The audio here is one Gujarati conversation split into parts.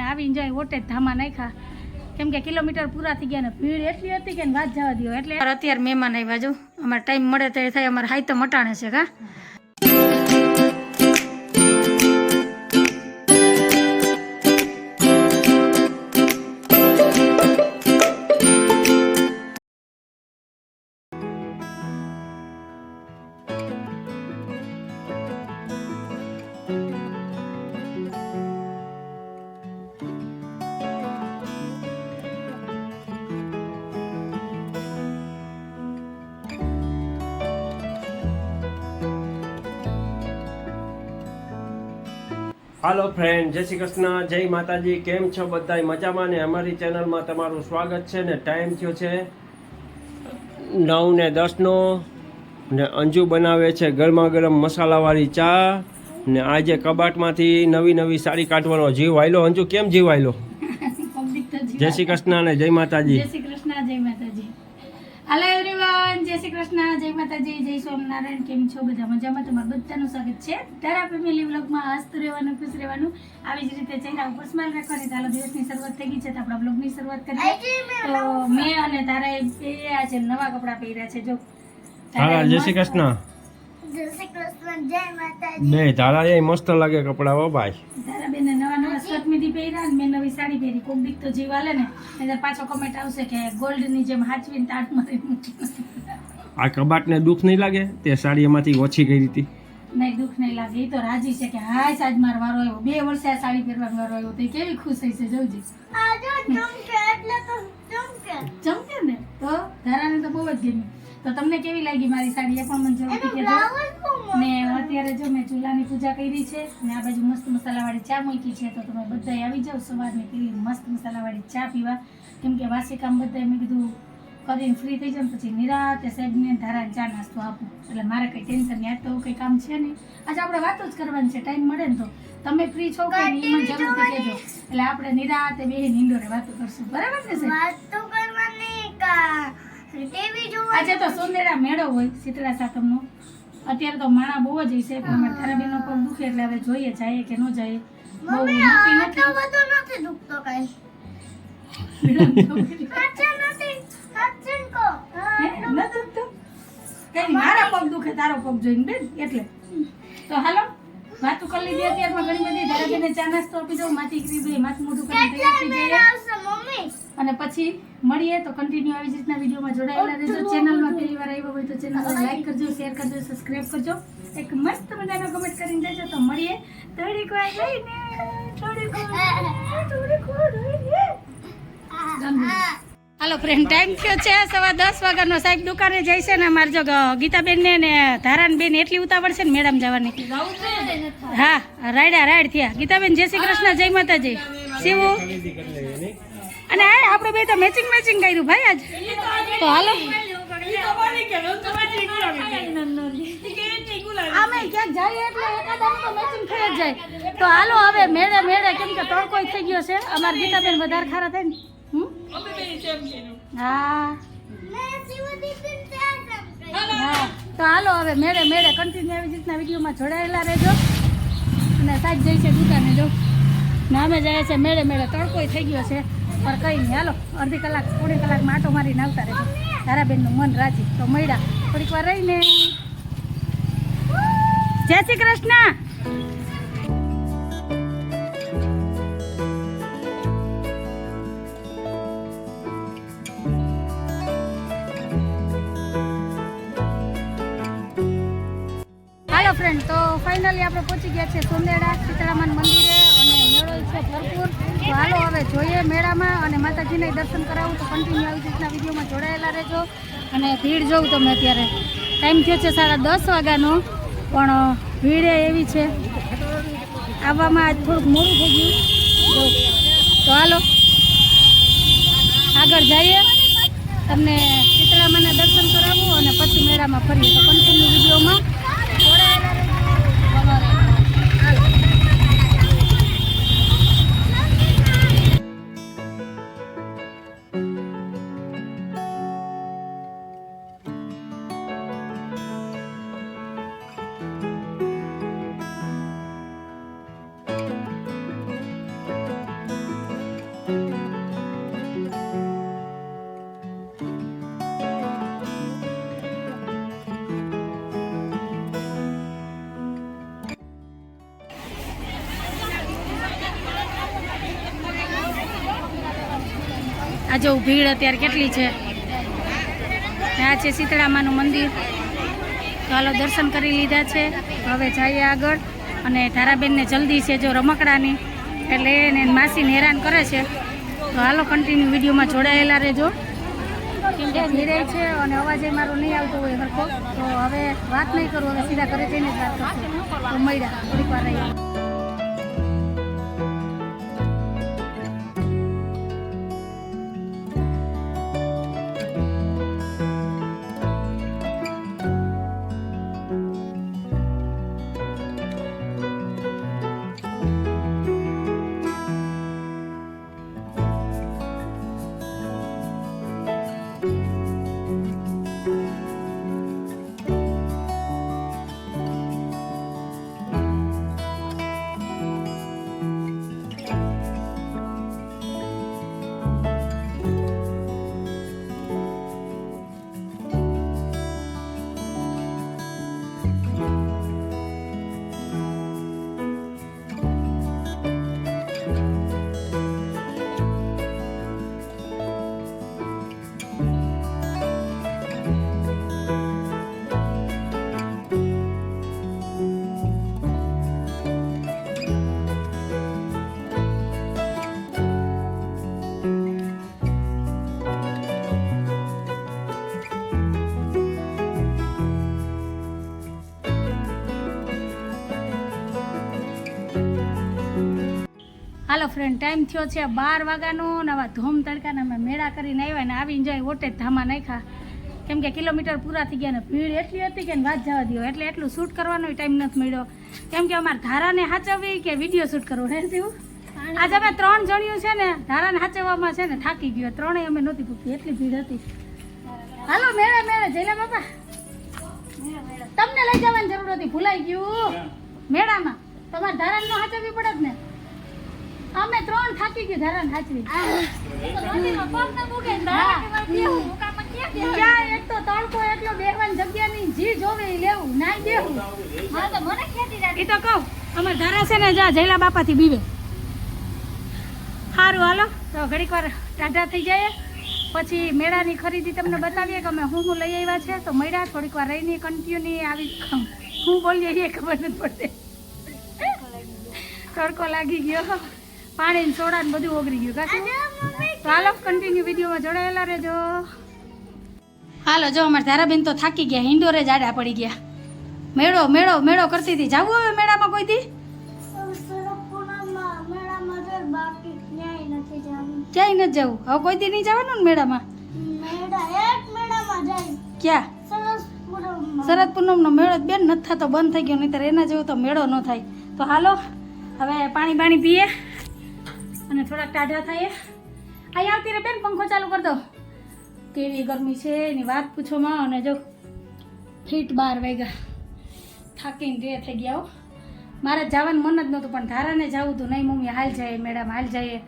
ને આવીને જાય ઓટે ધામા નાખ્યા. કેમ કે કિલોમીટર પૂરા થઈ ગયા ને ભીડ એટલી હતી કે વાત જવા દો એટલે અત્યારે મહેમાન આવ્યા જો. અમારે ટાઈમ મળે ત્યારે થાય, અમારે હાઈ તો મટાણે છે, કા? હાલો ફ્રેન્ડ જય શ્રી કૃષ્ણ જય માતાજી કેમ છો બધા મજામાં ને? અમારી ચેનલમાં તમારું સ્વાગત છે ને ટાઈમ થયો છે નવ ને દસનો ને અંજુ બનાવે છે ગરમા ગરમ મસાલાવાળી ચા ને આજે કબાટમાંથી નવી નવી સાડી કાઢવાનો જીવ વાયલો અંજુ કેમ જીવ વાયલો જય શ્રી કૃષ્ણ ને જય માતાજી. જય શ્રી કૃષ્ણ જય માતાજી. હાલો જય શ્રી કૃષ્ણ જય માતાજી જય સ્વામિનારાયણ કેમ છો? બધા મજામાં તમારું બધાનું સ્વાગત છે. તારા ફેમિલી વ્લોગમાં હસતું રહેવાનું ખુશ રહેવાનું આવી જ રીતે ચહેરા ઉપર સ્માઈલ રાખવાની. ચાલો દિવસની શરૂઆત થઈ ગઈ છે તો આપણા બ્લોગની શરૂઆત કરીએ. તો મેં અને તારા પહેર્યા છે નવા કપડાં પહેર્યા છે જો. હા જય શ્રી કૃષ્ણ. બે તારા એ મસ્ત લાગે કપડા હો ભાઈ. તારા બેને નવા નવા શર્ટ પહેર્યા અને મેં નવી સાડી પહેરી. કોક દીક તો જીવ આલે ને એટલે પાછો કમેન્ટ આવશે કે ગોલ્ડની જેમ હાચવીને તાટ મારી મૂકી આ કબાટને દુઃખ નહીં લાગે? તે સાડી એમાંથી ઓછી કરી હતી. નહીં દુઃખ નહીં લાગે. એ તો રાજી છે કે હાય સાજ મારો વારો આવ્યો. બે વર્ષે આ સાડી પહેરવાનો વારો આવ્યો. તો કેવી ખુશ થઈ છે જોજે ચમકે ને? તો ધારાને તો બહુ જ ગમી. તો તમને કેવી લાગી મારી સાડી? એ પણ મને જરૂરથી કહેજો ને અત્યારે જો મેં ચૂલાની પૂજા કરી છે ને આ બાજુ મસ્ત મસાલાવાળી ચા મૂકી છે તો તમે બધા આવી જાઓ સવારની પેલી મસ્ત મસાલાવાળી ચા પીવા. કેમ કે વાસી કામ બધા મેં કીધું કરીને ફ્રી થઈ જાય પછી નિરાતે સાહેબને ધારા ચા નાસ્તો આપું. એટલે મારે કંઈ ટેન્શન આજ તો કંઈ કામ છે નહીં. આજે આપણે વાતો જ કરવાની છે ટાઈમ મળે ને તો. તમે ફ્રી છો કે નહીં એમાં જરૂરથી કહેજો. એટલે આપણે નિરાતે બે નિંદોરે વાતો કરશું. બરાબર ને સાહેબ? આજે તો સોંદેડા મેળો હોય શીતળા સાતમનો. અત્યારે તો માણા બહુ જ હશે પણ અમારે તારા બેનો પગ દુખે એટલે હવે જોઈએ જાય કે ન જાય. બહુ નથી. નથી હે? ન દુખતું? કઈ મારા પગ દુખે તારો પગ જોઈને બેન એટલે. તો હાલો વાતું કરી લીધી અત્યારમાં ઘણી બધી. તારા ચા નાસ્તો આપી દઉં માથી કરી બે માથું મોઢું કરી તૈયાર થઈ જઈએ અને પછી મળીએ તો કન્ટિન્યુ આવી જ રીતના વિડીયોમાં જોડાયેલા રહેજો. ચેનલમાં પહેલી વાર આવ્યો હોય તો ચેનલને લાઈક કરજો શેર કરજો સબસ્ક્રાઈબ કરજો. એક મસ્ત મજાનો કમેન્ટ કરીને દેજો. તો મળીએ. થોડીક વાર જઈને થોડીક વાર થોડીક વાર રહીને. હાલો ફ્રેન્ડ ટાઈમ થયો છે? સવા દસ વાગ્યાનો સાહેબ દુકાને જાય છે ને અમારે જો ગીતાબેન ને ને ધારાન બેન એટલી ઉતાવળ છે ને મેડમ જવાની. હા, રાયડા, રાયડ થયા. ગીતાબેન, જય શ્રી કૃષ્ણ, જય માતાજી. શિવું. અને આ આપણે બે તો મેચિંગ મેચિંગ કર્યું ભાઈ આજ. તો હાલો. જાય. તો હાલો, હવે મેળે મેળે કેમ કે તડકો થઈ ગયો છે. અમારા ગીતાબેન વધારે ખારા થાય ને. હા. હા. તો હાલો હવે મેળે મેળે કન્ટિન્યુ આવી રીતના વિડીયોમાં જોડાયેલા રહેજો. અને સાચ જઈ છે દુકાને જો. ને અમે જાય છે મેળે મેળે તડકોય થઈ ગયો છે. પણ કંઈ નહીં હાલો, અડધી કલાક, પોણી કલાકમાં આટો મારીને આવતા રહેજો. તારાબેનનું મન રાજી. તો મળ્યા. થોડીક વાર રહીને. જય શ્રી કૃષ્ણ. ફાઇનલી આપણે પહોંચી ગયા છે સોંદેડા સીતારામન મંદિરે અને મેળો છે ભરપૂર. તો હાલો હવે જોઈએ મેળામાં અને માતાજીને દર્શન કરાવું તો કન્ટિન્યુ આવી રીતના વિડીયોમાં જોડાયેલા રહેજો. અને ભીડ જોઉં તમે અત્યારે ટાઈમ થયો છે સાડા દસ વાગ્યાનો, પણ ભીડ એવી છે. આવવામાં આજ થોડુંક મોડું થઈ ગયું. તો હાલો. આગળ જઈએ. તમને શીતળામાના દર્શન કરાવું અને પછી મેળામાં ફરીએ. તો કન્ટિન્યુ વિડીયોમાં. આ જો ભીડ અત્યારે કેટલી છે? આ છે શીતળામાનું મંદિર. ચાલો દર્શન કરી લીધા છે. હવે જઈએ આગળ. અને ધારાબેનને જલ્દી છે જો રમકડાની. એટલે એને માસીને હેરાન કરે છે. તો હાલો કન્ટિન્યુ વિડીયોમાં જોડાયેલા રહેજો. કેમ છે અને અવાજ એ મારો નહીં આવતો હોય તો હવે વાત નહીં કરું, હવે સીધા ઘરે જઈને જ વાત કરશું. મળ્યા. થોડીક વાર રહી હાલો ફ્રેન્ડ ટાઈમ થયો છે બાર વાગ્યાનો ને આવા ધોમ તડકાને અમે મેળા કરીને આવ્યા ને આવીને જાય ઓટે જ ધામા નાખ્યા. કેમ કે કિલોમીટર પૂરા થઈ ગયા ને ભીડ એટલી હતી કે ને વાત જવા દો એટલે એટલું શૂટ કરવાનો ટાઈમ નથી મળ્યો. કેમ કે અમારે ધારાને સાચવવી કે વીડિયો શૂટ કરવો? હે તેવું આજે અમે ત્રણ જણ્યું છે ને ધારાને સાચવવામાં છે ને થાકી ગયો. ત્રણેય અમે નહોતી પૂછતી એટલી ભીડ હતી. હાલો મેળે મેળે જઈલા બાપા. તમને લઈ જવાની જરૂર હતી. ભૂલાઈ ગયું. મેળામાં. તમારે ધારાને સાચવવી પડે જ ને. અમે ત્રણ થાકી ગયું ધારાને હાચવી. ક્યાં એક તો તડકો એટલો બેહવાની જગ્યાની જી જોવે એ લેવું ના દેવું ઈ તો કહું અમારે ધારા છે ને જા જયલા બાપાથી બીવે. સારું હાલો. તો ઘડીક વાર ટાઢા થઈ જાય. પછી મેળાની ખરીદી તમને બતાવીએ કે અમે હું હું લઈ આવ્યા છે. તો મળ્યા થોડીક વાર રહીને કન્ટિન્યુ આવી હું બોલીએ એ ખબર નથી પડતી. તડકો લાગી ગયો. પાણી ને સોડા ને બધું ઓગળી ગયું. કાશું તો હાલો કન્ટિન્યુ વિડીયોમાં જોડાયેલા રહેજો. હાલો જો અમારે ધારાબેન તો થાકી ગયા હિન્ડોરે જાડા પડી ગયા. મેળો મેળો મેળો કરતી હતી. જાવું હવે મેળામાં કોઈ દી? ક્યાંય નથી જવું? હવે કોઈ દી નહીં જવાનું ને મેળામાં? ક્યાં? શરદ પૂનમનો મેળો બેન નથી થતો બંધ થઈ ગયો. નહીં એના જેવો તો મેળો ન થાય. તો હાલો હવે પાણી બાણી પીએ. અને થોડાક ટાઢા થાય. અહીં આવતી રે બેન પંખો ચાલુ કરી દો. કેવી ગરમી છે એની વાત પૂછોમાં અને જો ફીટ બાર વાગ્યા. થાકીને રે થઈ ગયા મારે જવાનું મન જ નહોતું, પણ ધારાને જવું હતું નહીં. મમ્મી હાલ જાય, મેડમ હાલ જઈએ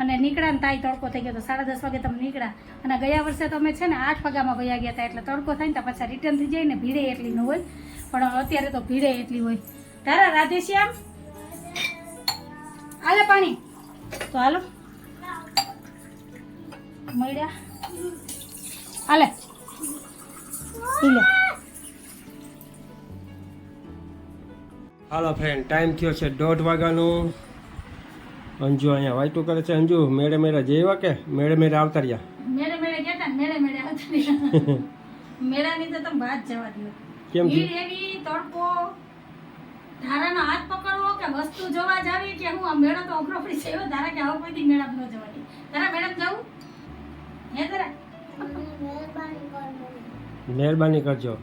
અને નીકળ્યા ને તાઈ તડકો થઈ ગયો તો સાડા દસ વાગે તમે નીકળ્યા. અને ગયા વર્ષે તમે છે ને આઠ વાગ્યામાં વયા ગયા હતા, એટલે તડકો થાય ને તો પાછા રિટર્ન થઈ જાય ને ભીડે એટલી ન હોય. પણ અત્યારે તો ભીડે એટલી હોય. ધારા રાધેશ્યામ આલે પાણી. તો હાલો. મળ્યા. હાલે. લે. હાલો ફ્રેન્ડ ટાઈમ થયો છે દોઢ વાગ્યાનો. અંજુ અહીંયા વાઈટું કરે છે. અંજુ મેળે મેળે જેવા કે? મેળે મેળે આવતા રહ્યા? મેળે મેળે ગયા મેળે મેળે આવતા રહ્યા. મેળાની તો તમે વાત જવા દો કેમ એવી તડકો. ધારાનો હાથ પકડવો કે વસ્તુ જોવા જાવી કે હું આ મેળો તો અઘરો પડી છે ધારા કે હવે કોઈ દી મેળા ન જવાની? તારા મેડમ જવું? હે તારા મહેરબાની કરજો.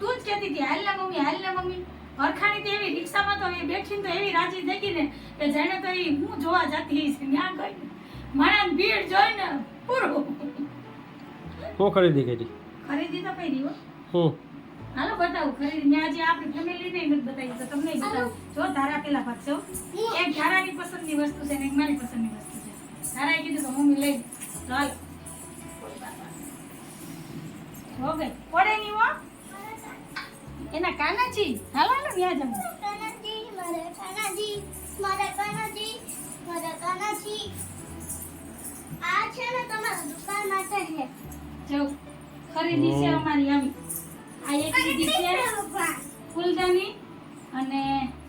તું જ કહેતી હતી હાલ ને મમ્મી હાલ ને મમ્મી. વરખાણી તો એવી રિક્ષામાં તો એ બેઠીને તો એવી રાજી થઈ ને કે જાણે તો એ હું જોવા જતી છે ત્યાં ગઈ. મારા ભીડ જોઈને પૂરું. શું ખરીદી કરી? ખરીદી તો કરી હો. હું? હાલો બતાવું. ખરી મેં આજે આપણી ફેમિલી ને નથી બતાવી તો તમને બતાવું. જો ધારા પેલા ભાગશો એક ધારાની પસંદની વસ્તુ છે ને એક મારી પસંદની વસ્તુ છે. ધારાએ કીધું કે મમ્મી લઈ. ચાલ હો ગઈ. પડે નહીં હો. એના કાનાજી. હાલો હાલો ત્યાં જમો. આ છે ને તમારા જો ખરીદી છે અમારી આવી. આ એક લીધી છે. ફૂલદાની અને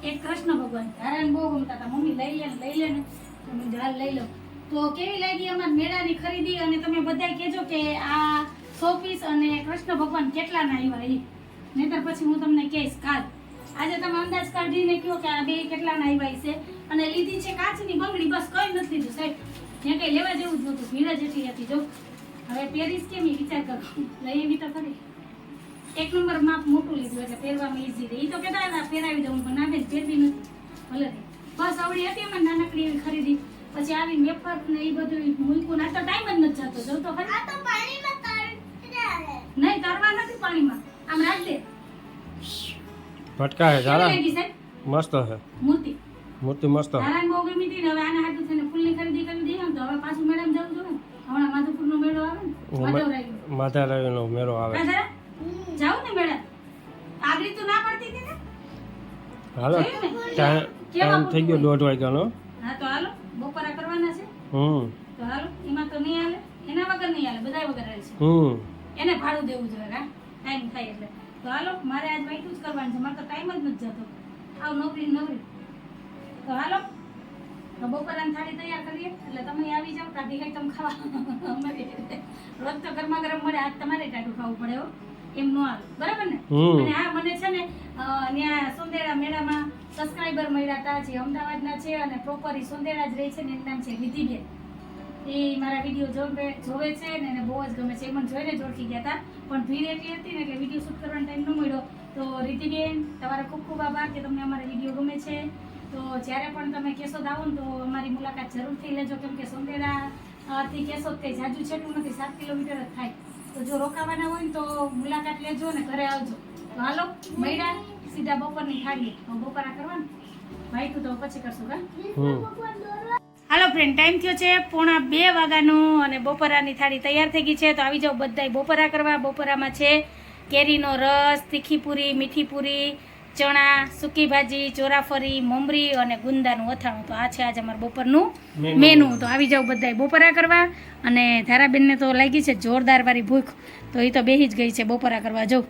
એક કૃષ્ણ ભગવાન. ધારાને બહુ ગમતા હતા. મમ્મી લઈ લે લઈ લે ને. તો મેં હાલ લઈ લો. તો કેવી લાગી અમારા મેળાની ખરીદી? અને તમે બધા કહેજો કે આ સો પીસ અને કૃષ્ણ ભગવાન કેટલાના આવ્યા એ નહીતર પછી હું તમને કહીશ કાલ. આજે તમે અંદાજ કાઢીને કહો કે આ બે કેટલાના આવ્યા છે. અને લીધી છે કાચની બંગડી. બસ કઈ નથી લીધું સાહેબ. ત્યાં કંઈ લેવા જેવું જ નહોતું. ભીડ જેટલી હતી જો. હવે પેરીસ કેમ વિચાર કરો? લઈ એવી તો ખરી. એક નંબર માપ મોટું લીધું એટલે પહેરવામાં ઈઝી રહે. એ તો કહેતા હતા પહેરાવી દઉં પણ ના બેન પહેરવી નથી. ભલે બસ આવડી હતી એમાં નાનકડી એવી ખરીદી. પછી આવી મેફર ને એ બધું મૂકું આ તો ટાઈમ જ નથી જતો. જવું તો ખરી. નહીં તરવા નથી પાણીમાં. આમ રાખ દે. ભટકા હે સાહેબ? મસ્ત હે મૂર્તિ. મૂર્તિ મસ્ત. હે નારાયણ બહુ ગમી હતી ને હવે આના હાથું થઈને ફૂલની ખરીદી કરી દઈએ ને તો હવે પાછું મેડમ જવું છું ને. હમણાં માધવપુરનો મેળો આવે ને માધવરાયનો. મેળો આવે. જાઉં ને મેડમ. આગળ તો ના પડતી હતી ને? હાલો ટાઈમ થઈ ગયો દોઢ વાગ્યાનો. હા તો હાલો બપોરા કરવાના છે. હમ. તો હાલો એમાં તો નહીં હાલે એના વગર નહીં હાલે બધા વગર હાલે છે. હમ. એને ભાડું દેવું જોઈએ હા? ટાઈમ થાય એટલે. તો હાલો મારે આજ વાઈટું જ કરવાનું છે મારે તો ટાઈમ જ નથી જતો. આવ નોકરી નોકરી. તો હાલો બપોરાની થાળી તૈયાર કરીએ એટલે તમે આવી જાઓ કાઢી કઈ તમે ખાવા રોજ તો ગરમા ગરમ મળે આજ તમારે ટાટું ખાવું પડે હો. એમ નો આવે. બરાબર ને? અને આ મને છે ને ત્યાં સોંદેડા મેળામાં સબસ્ક્રાઇબર મળ્યા હતા જે અમદાવાદના છે અને પ્રોપર સોંદેડા જ રહે છે ને એનું નામ છે વિધિબેન. એ મારા વીડિયો જોવે જોવે છે ને એને બહુ જ ગમે છે. એ મને જોઈને જ ઓળખી ગયા હતા પણ ભીડ એટલી હતી ને એટલે વીડિયો શૂટ કરવાનો ટાઈમ ન મળ્યો. તો રીતિબેન તમારા ખૂબ ખૂબ આભાર કે તમને અમારા વીડિયો ગમે છે. તો જ્યારે પણ તમે કેશોદ આવો ને તો અમારી મુલાકાત જરૂરથી લેજો. કેમ કે સોંદેડા થી કેશોદ કંઈ જાજુ છેટું નથી સાત કિલોમીટર જ થાય. તો જો રોકાવાના હોય ને તો મુલાકાત લેજો ને ઘરે આવજો. તો હાલો મૈડા સીધા બપોરની થાળીએ. તો બપોરા કરવાનું. ભાઈ તું તો પછી કરશું કા હાલો ફ્રેન્ડ ટાઈમ થયો છે પોણા બે વાગ્યાનું અને બપોરાની થાળી તૈયાર થઈ ગઈ છે. તો આવી જાઓ બધાય બપોરા કરવા. બપોરામાં છે કેરીનો રસ તીખી પૂરી મીઠી પૂરી ચણા સૂકી ભાજી ચોરાફરી મમરી અને ગુંદાનું અથાણું. તો આ છે આજે અમારું બપોરનું મેનુ. તો આવી જાઓ બધાય બપોરા કરવા અને ધારાબેનને તો લાગી છે જોરદાર વાળી ભૂખ. તો એ તો બેહી જ ગઈ છે બપોરા કરવા. જવું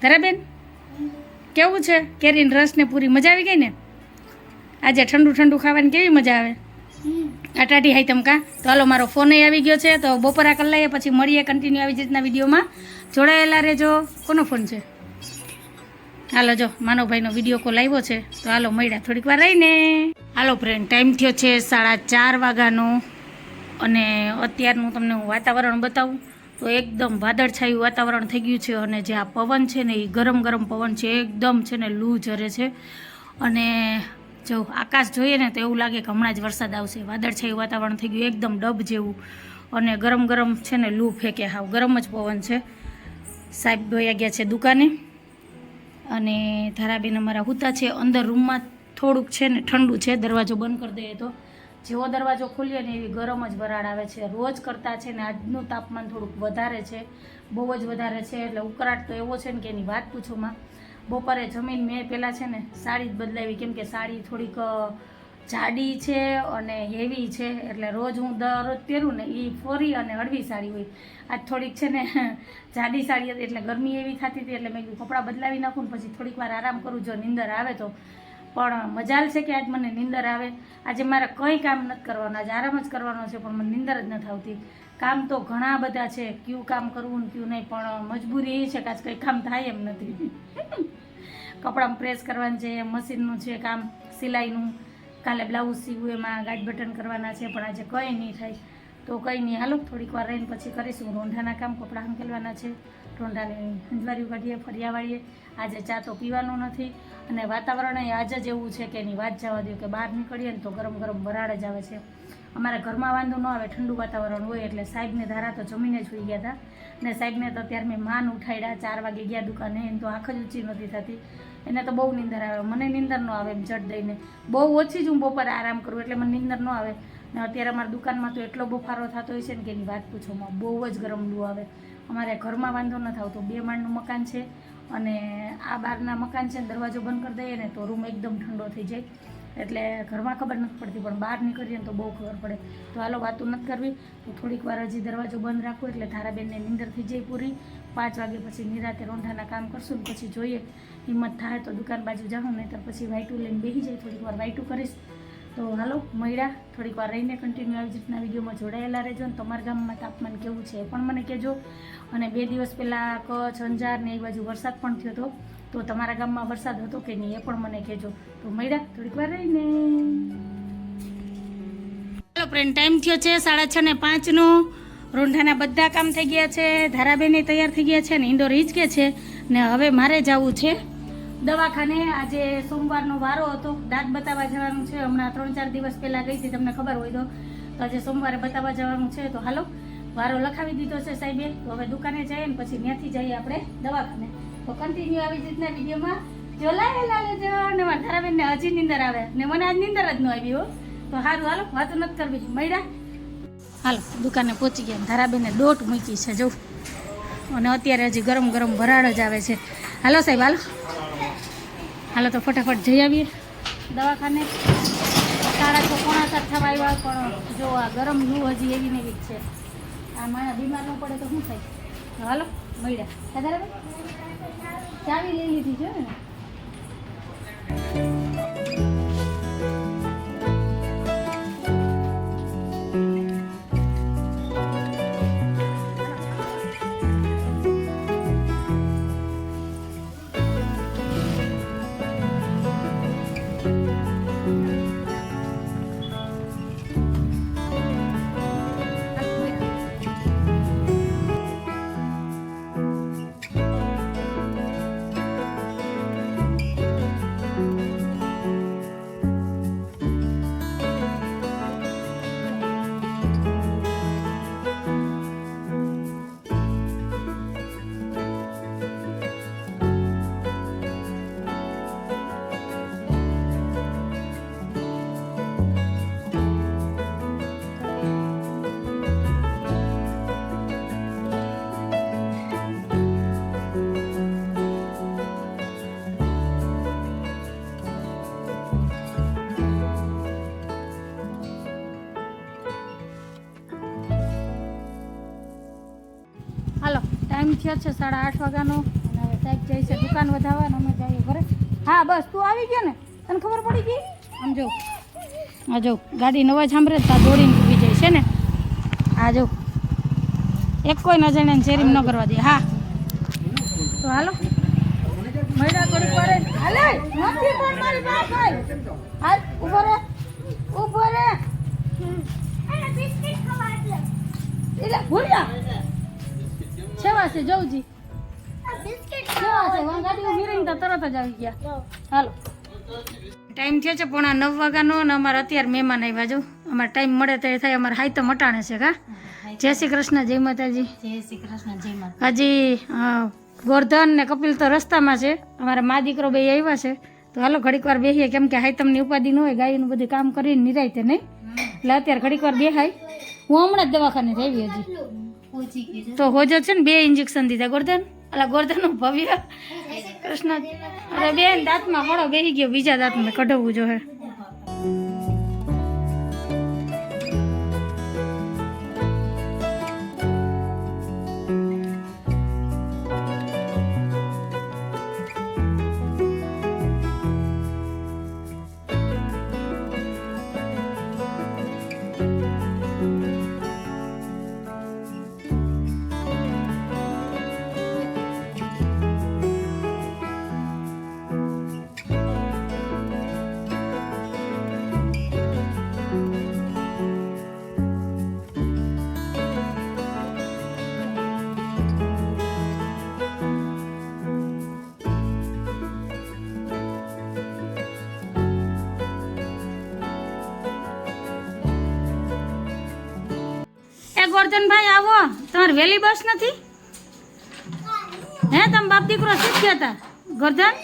ધારાબેન કેવું છે? કેરીનો રસ ને પૂરી મજા આવી ગઈ ને? આજે ઠંડુ ઠંડુ ખાવાની કેવી મજા આવે? અટાટી હાઈ તમકા તો હાલો મારો ફોન આવી ગયો છે. તો બપોરા કરી લઈએ પછી મળીએ કન્ટિન્યુ આવી જ રીતના વિડીયોમાં. જોડાયેલા રહેજો. કોનો ફોન છે? હાલો જો, માનવભાઈનો વીડિયો કોલ આવ્યો છે, તો હાલો મળ્યા થોડીક વાર રહીને. હાલો ફ્રેન્ડ ટાઈમ થયો છે સાડા ચાર વાગ્યાનો. અને અત્યારનું તમને હું વાતાવરણ બતાવું. તો એકદમ વાદળછાયું વાતાવરણ થઈ ગયું છે અને જે આ પવન છે ને, એ ગરમ ગરમ પવન છે, એકદમ છે ને, લૂ ઝરે છે. અને જો આકાશ જોઈએ ને, તો એવું લાગે કે હમણાં જ વરસાદ આવશે. વાદળછાયું વાતાવરણ થઈ ગયું, એકદમ ડબ જેવું. અને ગરમ ગરમ છે ને, લૂ ફેંકે હાવ. ગરમ જ પવન છે. સાહેબ ભાઈ ગયા છે દુકાને. અને ધારાબેન અમારા હુતા છે. અંદર રૂમમાં થોડુંક છે ને ઠંડુ છે. દરવાજો બંધ કરી દઈએ તો. જેવો દરવાજો ખોલીએ ને એવી ગરમ જ વરાળ આવે છે. રોજ કરતાં છે ને આજનું તાપમાન થોડુંક વધારે છે. બહુ જ વધારે છે. એટલે ઉકળાટ તો એવો છે ને કે એની વાત પૂછોમાં બપોરે જમીન મેં પહેલાં છે ને સાડી જ બદલાવી. કેમ કે સાડી થોડીક જાડી છે અને હેવી છે, એટલે રોજ હું દરરોજ પહેરું ને એ ફોરી અને હળવી સાડી હોય. આજ થોડીક છે ને, જાડી સાડી હતી એટલે ગરમી એવી થતી હતી, એટલે મેં કીધું કપડાં બદલાવી નાખું ને પછી થોડીક વાર આરામ કરું જો નીંદર આવે તો. પણ મજાલ છે કે આજ મને નીંદર આવે? આજે મારે કંઈ કામ નથી કરવાનું, આજે આરામ જ કરવાનો છે, પણ મને નીંદર જ નથી આવતી. કામ તો ઘણા બધા છે, કયું કામ કરવું ને કયું નહીં, પણ મજબૂરી એ છે કે આજ કંઈ કામ થાય એમ નથી. કપડાં પ્રેસ કરવાનું છે મશીનનું છે કામ, સિલાઈનું. કાલે બ્લાઉઝ સીવું, એમાં ગાઢ બટન કરવાના છે, પણ આજે કંઈ નહીં થાય. તો કંઈ નહીં, હાલો, થોડીક વાર રહીને પછી કરીશું. રોંઢાના કામ, કપડાં હંકેલવાના છે. રોંઢાને હંજવારીઓ કાઢીએ ફરિયા વાળીએ. આજે ચા તો પીવાનું નથી. અને વાતાવરણ આજ જ એવું છે કે એની વાત જવા દો કે બહાર નીકળીએ ને તો ગરમ ગરમ વરાળ જ આવે છે. અમારા ઘરમાં વાંધો ન આવે, ઠંડુ વાતાવરણ હોય એટલે સાહેબને ધારા તો જમીને જ હોઈ ગયા હતા. ને સાહેબને તો અત્યારે મેં માન ઉઠાડ્યા ચાર વાગે ગયા દુકાને એને તો આંખ જ ઊંચી નથી થતી. એને તો બહુ નીંદર આવે. મને નીંદર ન આવે એમ જટ દઈને. બહુ ઓછી જ હું બપોરે આરામ કરું એટલે મને નીંદર ન આવે. ને અત્યારે અમારા દુકાનમાં તો એટલો બફારો થતો હોય છે ને કે એની વાત પૂછોમાં બહુ જ ગરમ લૂ આવે. અમારે ઘરમાં વાંધો ન આવતો બે માળનું મકાન છે અને આ બહારના મકાન છે ને દરવાજો બંધ કરી દઈએ ને તો રૂમ એકદમ ઠંડો થઈ જાય. એટલે ઘરમાં ખબર નથી પડતી, પણ બહાર નીકળીએ ને તો બહુ ખબર પડે. તો હાલો, વાતું નથી કરવી. તો થોડીક વાર હજી દરવાજો બંધ રાખો એટલે ધારાબેનને નીંદર થઈ જાય પૂરી. પાંચ વાગે પછી નિરાતે રોંઢાના કામ કરશું પછી જોઈએ. હિંમત થાય તો દુકાન બાજુ જાઉં, નહીંતર પછી વાઇટું લઈને બેસી જાય. થોડીક વાર વાઇટું કરીશ. તો હાલો મળ્યા થોડીક વાર રહીને કન્ટિન્યુ આવી રીતના વિડીયોમાં જોડાયેલા રહેજો ને તમારા ગામમાં તાપમાન કેવું છે એ પણ મને કહેજો. અને બે દિવસ પહેલાં કચ્છ, અંજાર ને એ બાજુ વરસાદ પણ થયો હતો. તો તમારા ગામમાં વરસાદ હતો કે નહીં એ પણ મને કહેજો. તો મળ્યા થોડીક વાર રહીને. ચાલો ફ્રેન્ડ ટાઈમ થયો છે સાડા છ ને પાંચનો રોંઢાના બધા કામ થઈ ગયા છે, ધારાબેને તૈયાર થઈ ગયા છે ને ઇન્ડોર હિંચકે છે. ને હવે મારે જવું છે દવાખાને. આજે સોમવારનો વારો હતો. દાંત બતાવવા જવાનું છે. હમણાં ત્રણ ચાર દિવસ પહેલાં ગઈ હતી, તમને ખબર હોય તો. તો આજે સોમવારે બતાવવા જવાનું છે. તો હાલો, વારો લખાવી દીધો છે સાહેબે. તો હવે દુકાને જઈએ ને પછી ત્યાંથી જઈએ આપણે દવાખાને. તો કન્ટિન્યુ આવી જ રીતના વિડીયોમાં જો લાયેલા લેજો અને મારા બેનને હજી નીંદર આવે. ને મને આજ નીંદર જ ન આવી, હો. તો સારું હાલો, વાતો નથી કરવી મળ્યા? હાલો, દુકાને પહોંચી ગયા. ધારાબેને દોટ મૂકી છે, જો. અને અત્યારે હજી ગરમ ગરમ ભરાડ જ આવે છે. હાલો, સાહેબ, હાલો. હાલો, તો ફટાફટ જઈ આવીએ દવાખાને. સાડા છ, પોણા સાત થવા આવ્યા, પણ જો આ ગરમ લૂ હજી એવી ને એવી જ છે. આ માણસ બીમાર ન પડે તો શું થાય? હાલો. મળ્યા. ધારાબેન ચાવી લઈ લીધી છે ને? થયો છે સાડા આઠ વાગ્યાનો. અને હવે સાહેબ છે દુકાન વધારવા અમે જઈએ ઘરે. હા બસ તું આવી ગયો ને? તને ખબર પડી ગઈ? આમ જો. આ જો ગાડી નવા સાંભળે તા દોડીને ઊભી જાય છે ને? આ જો. એક કોઈ ન જાણે શેરીમ ન કરવા દે. હા. તો હાલો. મહિના થોડીક વાર. હાલે! નથી પણ મારી પાસે. હાલ ઊભો રે. ઊભો રે. એટલે ભૂલ્યા? છેવા છે જવજી છેવા છે ગાડી ઊભી રહીને તરત જ આવી ગયા. હાલો. ટાઈમ થયો છે પોણા નવ વાગ્યાનો અને અમારે અત્યારે મહેમાન આવ્યા જો. અમારે ટાઈમ મળે તો એ થાય અમારે હાઈ તો મટાણે છે કા? જય શ્રી કૃષ્ણ જય માતાજી. જય શ્રી કૃષ્ણ જય માતા હજી ગોરધન ને કપિલ તો રસ્તામાં છે. અમારા મા દીકરો બે આવ્યા છે. તો હાલો ઘડીક વાર બેસીએ કેમ કે હાઈતમની ઉપાધિ ન હોય ગાયનું બધું કામ કરીને નિરાયતે નહીં. એટલે અત્યારે ઘડીક વાર બેહાય. હું હમણાં જ દવાખાને આવી હજી. તો હોજો છે ને બે ઇન્જેક્શન દીધા ગોરધન? અલા ગોરધન ભવ્ય. કૃષ્ણ અરે બેન દાંતમાં હળો બેસી ગયો બીજા દાંતમાં કઢાવવું જોઈએ ગોરધનભાઈ આવો. તમારે વહેલી બસ નથી? હે, તમે બાપ દીકરો શીખ ગયા હતા ગોરધન?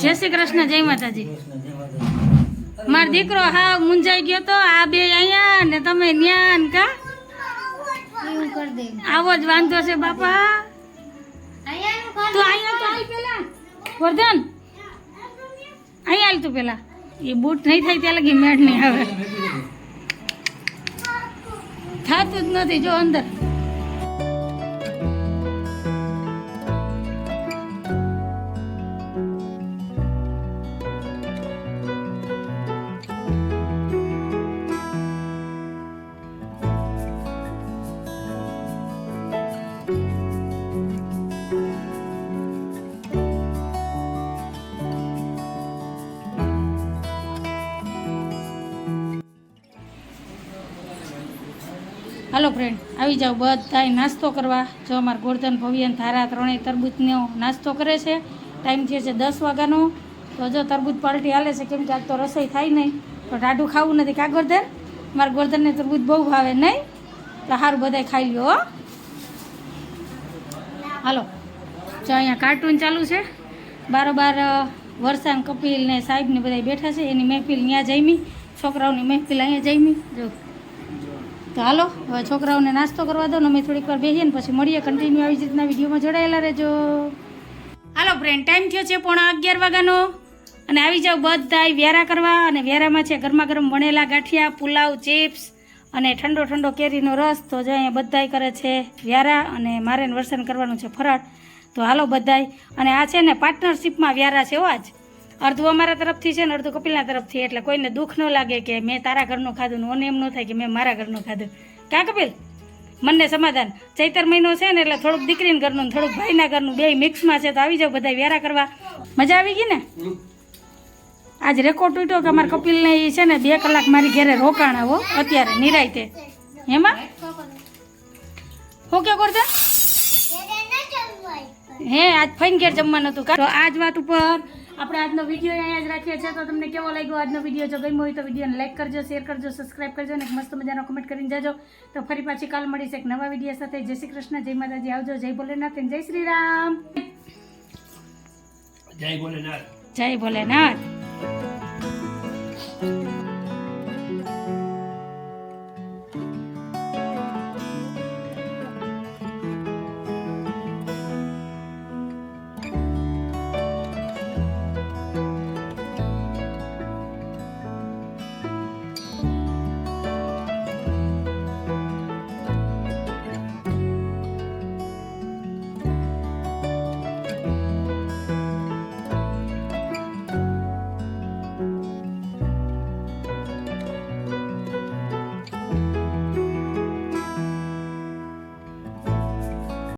જય શ્રી કૃષ્ણ, જય માતાજી. મારો દીકરો હા મુંજાઈ ગયો તો આ બે અહીંયા ને તમે ન્યાન કા? આવો જ વાંધો છે, બાપા. તું અહીંયા તો? અહીંયા હાલ તું પેલા. એ બૂટ નહીં થાય ત્યાં લગી મેળ નહીં આવે. થતું જ નથી જો અંદર. હાલો ફ્રેન્ડ આવી જાઓ બધાય નાસ્તો કરવા. જો અમારા ગોરધન, ભવ્યન, ધારા ત્રણેય તરબૂચનો નાસ્તો કરે છે. ટાઈમ થયો છે દસ વાગ્યાનો. તો જો તરબૂચ પાર્ટી હાલે છે, કેમ કે આજ તો રસોઈ થાય નહીં. તો ટાઢું ખાવું નથી. કા ગોરધન? મારા ગોરધનને તરબૂચ બહુ ભાવે નહીં? તો સારું બધાય ખાઈ હો. હાલો. જો અહીંયા કાર્ટૂન ચાલુ છે. બારોબાર વરસાદ કપિલ ને સાહેબ ને બધા બેઠા છે. એની મહેફિલ ત્યાં જઈમી છોકરાઓની મહેફિલ અહીંયા જમી. જો. તો હાલો, હવે છોકરાઓને નાસ્તો કરવા દો ને અમે થોડીક વાર બેસીએ ને પછી મળીએ. કન્ટિન્યુ આવી રીતના વિડીયોમાં જોડાયેલા રહેજો. હાલો ફ્રેન્ડ ટાઈમ થયો છે પોણા અગિયાર વાગ્યાનો. અને આવી જાઓ બધા વ્યારા કરવા. અને વ્યારામાં છે ગરમા ગરમ વણેલા ગાંઠિયા, પુલાવ ચિપ્સ અને ઠંડો ઠંડો કેરીનો રસ. તો જો અહીંયા બધાય કરે છે વ્યારા અને મારે વર્ષન કરવાનું છે ફરાળ. તો હાલો બધાય. અને આ છે ને પાર્ટનરશિપમાં વ્યારા છે આજ. અડધું અમારા તરફથી છે ને અડધું કપિલના તરફથી. એટલે કોઈને દુઃખ ન લાગે કે મેં તારા ઘરનું ખાધું ને ઓને એમ ન થાય કે મેં મારા ઘરનું ખાધું. કા કપિલ? મને સમાધાન. ચૈતર મહિનો છે ને એટલે થોડુંક દીકરીના ઘરનું થોડુંક ભાઈના ઘરનું બે મિક્સમાં છે તો આવી જાવ બધા વેરા કરવા. મજા આવી ગઈ ને? આજ રેકોર્ડ તૂટ્યો કે અમારા કપિલને એ છે ને બે કલાક મારી ઘરે રોકાણ આવો અત્યારે નિરાયતે એમાં હું કે કરતા? હે આજ ફાઇન ઘેર જમવાનું હતું તો આજ વાત ઉપર આપણે આજનો વીડિયો અહીંયા જ રાખીએ છીએ. તો તમને કેવો લાગ્યો આજનો વીડિયો જો ગમ્યો હોય તો વિડીયોને લાઈક કરજો શેર કરજો સબસ્ક્રાઈબ કરજો અને મસ્ત મજાનો કમેન્ટ કરીને જાજો. તો ફરી પાછી કાલ મળીશ એક નવા વીડિયો સાથે. જય શ્રી કૃષ્ણ જય માતાજી. આવજો જય ભોલેનાથ જય શ્રી રામ. જય ભોલેનાથ. જય ભોલેનાથ.